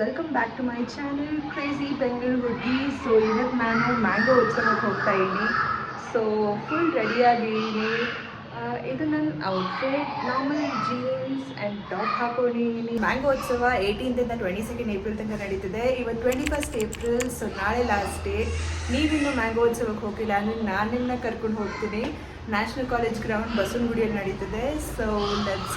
Welcome back to my channel crazy Bengaluru ಹುಡುಗಿ so ಇವತ್ತು ನಾನು ಮ್ಯಾಂಗೋ ಉತ್ಸವಕ್ಕೆ ಹೋಗ್ತಾ ಇದ್ದೀನಿ ಸೊ ಫುಲ್ ರೆಡಿಯಾಗಿದ್ದೀನಿ ಇದು ನನ್ನ outfit normally jeans and top ಹಾಕೊಂಡಿದ್ದೀನಿ ಮ್ಯಾಂಗೋ ಉತ್ಸವ ಏಯ್ಟೀನ್ತಿಂದ ಟ್ವೆಂಟಿ ಸೆಕೆಂಡ್ ಏಪ್ರಿಲ್ ತನಕ ನಡೀತಿದೆ ಇವತ್ತು ಟ್ವೆಂಟಿ ಫಸ್ಟ್ ಏಪ್ರಿಲ್ ಸೊ ನಾಳೆ ಲಾಸ್ಟ್ ಡೇ ನೀವಿನ್ನೂ ಮ್ಯಾಂಗೋ ಉತ್ಸವಕ್ಕೆ ಹೋಗಿಲ್ಲ ಅಂದರೆ ನಾನು ನಿಮ್ಮನ್ನ ಕರ್ಕೊಂಡು ಹೋಗ್ತೀನಿ ನ್ಯಾಷನಲ್ ಕಾಲೇಜ್ ಗ್ರೌಂಡ್ ಬಸವನಗುಡಿಯಲ್ಲಿ ನಡೀತದೆ. So let's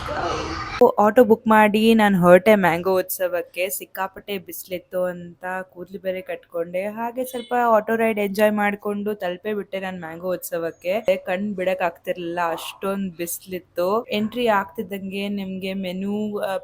go auto book ಮಾಡಿ ನಾನು ಹೊರಟೆ ಮ್ಯಾಂಗೋ ಉತ್ಸವಕ್ಕೆ. ಸಿಕ್ಕಾಪಟ್ಟೆ ಬಿಸಿಲಿತ್ತು ಅಂತ ಕೂದಲು ಬೇರೆ ಕಟ್ಕೊಂಡೆ. ಹಾಗೆ ಸ್ವಲ್ಪ ಆಟೋ ರೈಡ್ ಎಂಜಾಯ್ ಮಾಡಿಕೊಂಡು ತಲುಪೆ ಬಿಟ್ಟೆ ನಾನು ಮ್ಯಾಂಗೋ ಉತ್ಸವಕ್ಕೆ. ಕಣ್ ಬಿಡಕ್ ಆಗ್ತಿರ್ಲಿಲ್ಲ ಅಷ್ಟೊಂದು ಬಿಸಿಲಿತ್ತು. ಎಂಟ್ರಿ ಆಗ್ತಿದ್ದಂಗೆ ನಿಮ್ಗೆ ಮೆನು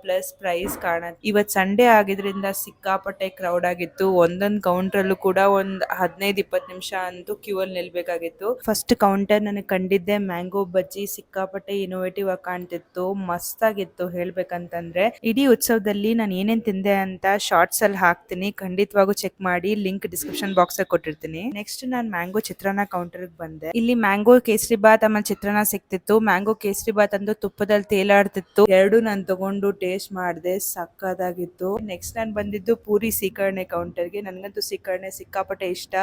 ಪ್ಲಸ್ ಪ್ರೈಸ್ ಕಾಣತ್ತೆ. ಇವತ್ ಸಂಡೇ ಆಗಿದ್ರಿಂದ ಸಿಕ್ಕಾಪಟ್ಟೆ ಕ್ರೌಡ್ ಆಗಿತ್ತು. ಒಂದೊಂದು ಕೌಂಟರ್ ಅಲ್ಲೂ ಕೂಡ ಒಂದ್ ಹದಿನೈದು ಇಪ್ಪತ್ತು ನಿಮಿಷ ಅಂತೂ ಕ್ಯೂ ಅಲ್ಲಿ ನಿಲ್ಬೇಕಾಗಿತ್ತು. ಫಸ್ಟ್ ಕೌಂಟರ್ ನನಗೆ ಕಂಡಿದ್ದೆ ಮ್ಯಾಂಗೋ ಬಜ್ಜಿ ಸಿಕ್ಕಾಪಟ್ಟೆ ಇನೋವೇಟಿವ್ ಆಗಿ ಕಾಣ್ತಿತ್ತು ಮಸ್ತ್ ಆಗಿತ್ತು ಹೇಳ್ಬೇಕಂತಂದ್ರೆ. ಇಡೀ ಉತ್ಸವದಲ್ಲಿ ನಾನು ಏನೇನ್ ತಿಂದೆ ಅಂತ ಶಾರ್ಟ್ಸ್ ಅಲ್ಲಿ ಹಾಕ್ತೀನಿ, ಖಂಡಿತವಾಗೂ ಚೆಕ್ ಮಾಡಿ ಲಿಂಕ್ ಡಿಸ್ಕ್ರಿಪ್ಷನ್ ಬಾಕ್ಸ್ ಕೊಟ್ಟಿರ್ತೀನಿ. ನೆಕ್ಸ್ಟ್ ನಾನು ಮ್ಯಾಂಗೋ ಚಿತ್ರಾನ್ನ ಕೌಂಟರ್ ಬಂದೆ. ಇಲ್ಲಿ ಮ್ಯಾಂಗೋ ಕೇಸರಿ ಬಾತ್ ಆಮೇಲೆ ಚಿತ್ರಾನ್ನ ಸಿಕ್ತಿತ್ತು. ಮ್ಯಾಂಗೋ ಕೇಸರಿ ಬಾತ್ ಅಂದು ತುಪ್ಪದಲ್ಲಿ ತೇಲಾಡ್ತಿತ್ತು. ಎರಡು ನಾನು ತಗೊಂಡು ಟೇಸ್ಟ್ ಮಾಡಿದೆ, ಸಕ್ಕದಾಗಿತ್ತು. ನೆಕ್ಸ್ಟ್ ನಾನು ಬಂದಿದ್ದು ಪೂರಿ ಸೀಕರಣೆ ಕೌಂಟರ್ಗೆ ನನಗಂತೂ ಸೀಕರಣೆ ಸಿಕ್ಕಾಪಟ್ಟೆ ಇಷ್ಟ.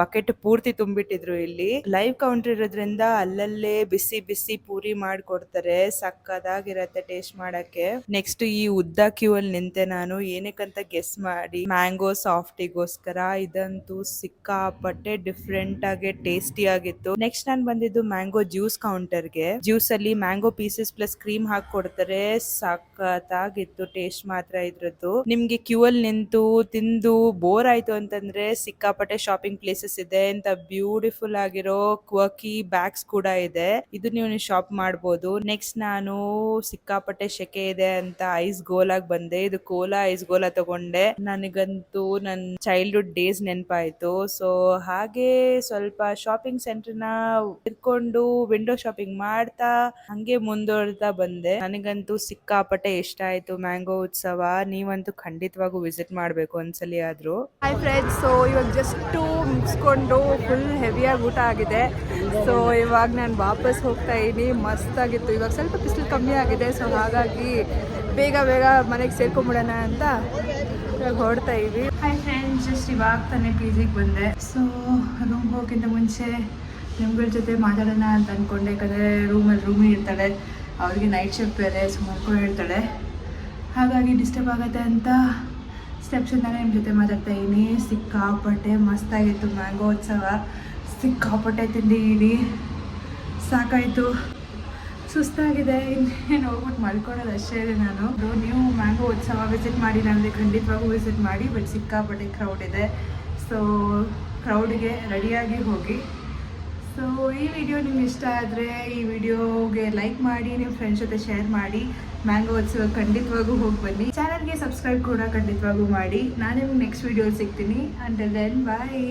ಬಕೆಟ್ ಪೂರ್ತಿ ತುಂಬಿಟ್ಟಿದ್ರು ಇಲ್ಲಿ. ಲೈವ್ ಕೌಂಟರ್ ಇರೋದ್ರಿಂದ ಅಲ್ಲಲ್ಲೇ ಬಿಸಿ ಬಿಸಿ ಪೂರಿ ಮಾಡ್ಕೊಡ್ತಾರೆ. ಸಕ್ಕದಾಗಿರತ್ತೆ ಟೇಸ್ಟ್ ಮಾಡಕ್ಕೆ. ನೆಕ್ಸ್ಟ್ ಈ ಉದ್ದ ಕ್ಯೂ ಅಲ್ಲಿ ನಿಂತೆ ನಾನು ಏನಕ್ಕಂತ ಗೆಸ್ ಮಾಡಿ. ಮ್ಯಾಂಗೋ ಸಾಫ್ಟಿಗೋಸ್ಕರ ಇದಂತೂ ಸಿಕ್ಕಾಪಟ್ಟೆ ಡಿಫ್ರೆಂಟ್ ಆಗಿ ಟೇಸ್ಟಿ ಆಗಿತ್ತು. ನೆಕ್ಸ್ಟ್ ನಾನು ಬಂದಿದ್ದು ಮ್ಯಾಂಗೋ ಜ್ಯೂಸ್ ಕೌಂಟರ್ಗೆ ಜ್ಯೂಸ್ ಅಲ್ಲಿ ಮ್ಯಾಂಗೋ ಪೀಸಸ್ ಪ್ಲಸ್ ಕ್ರೀಮ್ ಹಾಕಿ ಕೊಡ್ತಾರೆ. ಸಖತ್ತಾಗಿತ್ತು ಟೇಸ್ಟ್ ಮಾತ್ರ ಇದ್ರದ್ದು. ನಿಮ್ಗೆ ಕ್ಯೂ ಅಲ್ಲಿ ನಿಂತು ತಿಂದು ಬೋರ್ ಆಯ್ತು ಅಂತಂದ್ರೆ ಸಿಕ್ಕಾಪಟ್ಟೆ ಶಾಪಿಂಗ್ ಪ್ಲೇಸಸ್ ಇದೆ. ಅಂತ ಬ್ಯೂಟಿಫುಲ್ ಆಗಿರೋ ಕ್ವಕಿ ಬ್ಯಾಗ್ಸ್ ಕೂಡ ಇದೆ. ಇದು ನೀವು ಶಾಪ್ ಮಾಡ್ಬೋದು. ನೆಕ್ಸ್ಟ್ ನಾನು ಸಿಕ್ಕಾಪಟ್ಟೆ ಶೆಕೆ ಇದೆ ಅಂತ ಐಸ್ ಗೋಲಾಗ್ ಬಂದೆ. ಇದು ಕೋಲಾ ಐಸ್ ಗೋಲ ತಗೊಂಡೆ. ನನಗಂತೂ ನನ್ ಚೈಲ್ಡ್ಹುಡ್ ಡೇಸ್ ನೆನಪಾಯ್ತು. ಸೊ ಹಾಗೆ ಸ್ವಲ್ಪ ಶಾಪಿಂಗ್ ಸೆಂಟರ್ನ ವಿಂಡೋ ಶಾಪಿಂಗ್ ಮಾಡ್ತಾ ಹಂಗೆ ಮುಂದುವರ್ತಾ ಬಂದೆ. ನನಗಂತೂ ಸಿಕ್ಕಾಪಟ್ಟೆ ಇಷ್ಟ ಆಯ್ತು ಮ್ಯಾಂಗೋ ಉತ್ಸವ. ನೀವಂತೂ ಖಂಡಿತವಾಗೂ ವಿಸಿಟ್ ಮಾಡ್ಬೇಕು ಒಂದ್ಸಲಿ ಆದ್ರೂ. ಹಾಯ್ ಫ್ರೆಂಡ್ಸ್ ಸೊ ಇವಾಗ ಜಸ್ಟ್ ಮುಗಿಸ್ಕೊಂಡು ಫುಲ್ ಹೆವಿಯಾಗಿ ಊಟ ಆಗಿದೆ. ಸೊ ಇವಾಗ ನಾನು ವಾಪಸ್ ಹೋಗ್ತಾ ಇದ್ದೀನಿ. ಮಸ್ತಾಗಿತ್ತು. ಇವಾಗ ಸ್ವಲ್ಪ ಬಿಸಿಲು ಕಮ್ಮಿ ಆಗಿದೆ. ಸೊ ಹಾಗಾಗಿ ಬೇಗ ಬೇಗ ಮನೆಗೆ ಸೇರ್ಕೊಂಬಿಡೋಣ ಅಂತ ಇವಾಗ ಹೊರಡ್ತಾ ಇದ್ವಿ. ಹೈ ಫ್ರೆಂಡ್ಸ್ ಜಸ್ಟ್ ಇವಾಗ ತಾನೇ ಪಿ ಜಿಗೆ ಬಂದೆ. ಸೊ ರೂಮ್ ಹೋಗೋಕ್ಕಿಂತ ಮುಂಚೆ ನಿಮ್ಗಳ ಜೊತೆ ಮಾತಾಡೋಣ ಅಂತ ಅಂದ್ಕೊಂಡೆ ಯಾಕಂದರೆ ರೂಮಲ್ಲಿ ರೂಮಿ ಇರ್ತಾಳೆ. ಅವ್ರಿಗೆ ನೈಟ್ ಶಿಫ್ಟ್ ಬೇರೆ ಸೊ ಮಲ್ಕೊಂಡು ಹೇಳ್ತಾಳೆ. ಹಾಗಾಗಿ ಡಿಸ್ಟರ್ಬ್ ಆಗುತ್ತೆ ಅಂತ ನಾನು ನಿಮ್ಮ ಜೊತೆ ಮಾತಾಡ್ತಾ ಇದ್ದೀನಿ. ಸಿಕ್ಕಾಪಟ್ಟೆ ಮಸ್ತಾಗಿತ್ತು. ಮ್ಯಾಂಗೋ ಉತ್ಸವ. ಸಿಕ್ಕಾಪಟ್ಟೆ ತಿಂಡಿ ತಿಂದಿದ್ದೀನಿ ಸಾಕಾಯಿತು. ಸುಸ್ತಾಗಿದೆ. ಇನ್ನೇನು ಹೋಗ್ಬಿಟ್ಟು ಮಲ್ಕೊಳ್ಳೋದು ಅಷ್ಟೇ ಇದೆ ನಾನು. ನೀವು ಮ್ಯಾಂಗೋ ಉತ್ಸವ ವಿಸಿಟ್ ಮಾಡಿ ನನಗೆ ಖಂಡಿತವಾಗೂ ವಿಸಿಟ್ ಮಾಡಿ ಬಟ್ ಸಿಕ್ಕಾಪಟ್ಟೆ ಕ್ರೌಡ್ ಇದೆ. ಸೊ ಕ್ರೌಡ್ಗೆ ರೆಡಿಯಾಗಿ ಹೋಗಿ. ಸೊ ಈ ವಿಡಿಯೋ ನಿಮ್ಗೆ ಇಷ್ಟ ಆದರೆ ಈ ವಿಡಿಯೋಗೆ ಲೈಕ್ ಮಾಡಿ, ನಿಮ್ಮ ಫ್ರೆಂಡ್ಸ್ ಜೊತೆ ಶೇರ್ ಮಾಡಿ. ಮ್ಯಾಂಗೋ ಉತ್ಸವ ಖಂಡಿತವಾಗೂ ಹೋಗಿ ಬನ್ನಿ. ಚಾನಲ್ಗೆ ಸಬ್ಸ್ಕ್ರೈಬ್ ಕೂಡ ಖಂಡಿತವಾಗೂ ಮಾಡಿ. ನಾನು ನಿಮ್ಗೆ ನೆಕ್ಸ್ಟ್ ವಿಡಿಯೋ ಸಿಗ್ತೀನಿ. And then bye